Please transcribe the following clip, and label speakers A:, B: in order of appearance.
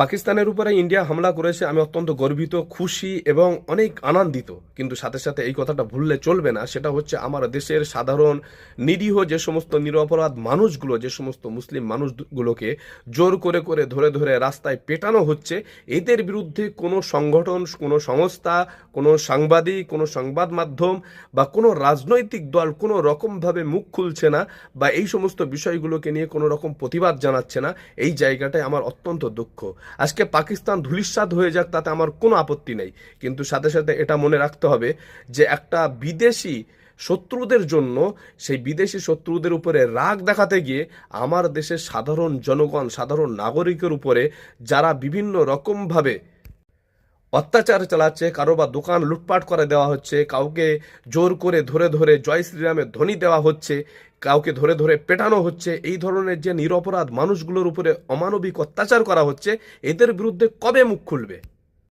A: পাকিস্তানের উপরে ইন্ডিয়া হামলা করেছে, আমি অত্যন্ত গর্বিত, খুশি এবং অনেক আনন্দিত। কিন্তু সাথে সাথে এই কথাটা ভুললে চলবে না, সেটা হচ্ছে আমার দেশের সাধারণ, নিরীহ যে সমস্ত নিরপরাধ মানুষগুলো, যে সমস্ত মুসলিম মানুষগুলোকে জোর করে করে ধরে ধরে রাস্তায় পেটানো হচ্ছে, এদের বিরুদ্ধে কোনো সংগঠন, কোনো সংস্থা, কোনো সাংবাদিক, কোনো সংবাদ মাধ্যম বা কোনো রাজনৈতিক দল কোনো রকমভাবে মুখ খুলছে না বা এই সমস্ত বিষয়গুলোকে নিয়ে কোনো রকম প্রতিবাদ জানাচ্ছে না, এই জায়গাটায় আমার অত্যন্ত দুঃখ। আজকে পাকিস্তান ধুলিস্বাদ হয়ে যাক, তাতে আমার কোনো আপত্তি নেই। কিন্তু সাথে সাথে এটা মনে রাখতে হবে যে একটা বিদেশি শত্রুদের জন্য, সেই বিদেশি শত্রুদের উপরে রাগ দেখাতে গিয়ে আমার দেশের সাধারণ জনগণ, সাধারণ নাগরিকের উপরে যারা বিভিন্ন রকমভাবে অত্যাচার চালাচ্ছে, কারও বা দোকান লুটপাট করে দেওয়া হচ্ছে, কাউকে জোর করে ধরে ধরে জয় শ্রীরামের ধ্বনি দেওয়া হচ্ছে, কাউকে ধরে ধরে পেটানো হচ্ছে, এই ধরনের যে নিরপরাধ মানুষগুলোর উপরে অমানবিক অত্যাচার করা হচ্ছে, এদের বিরুদ্ধে কবে মুখ খুলবে?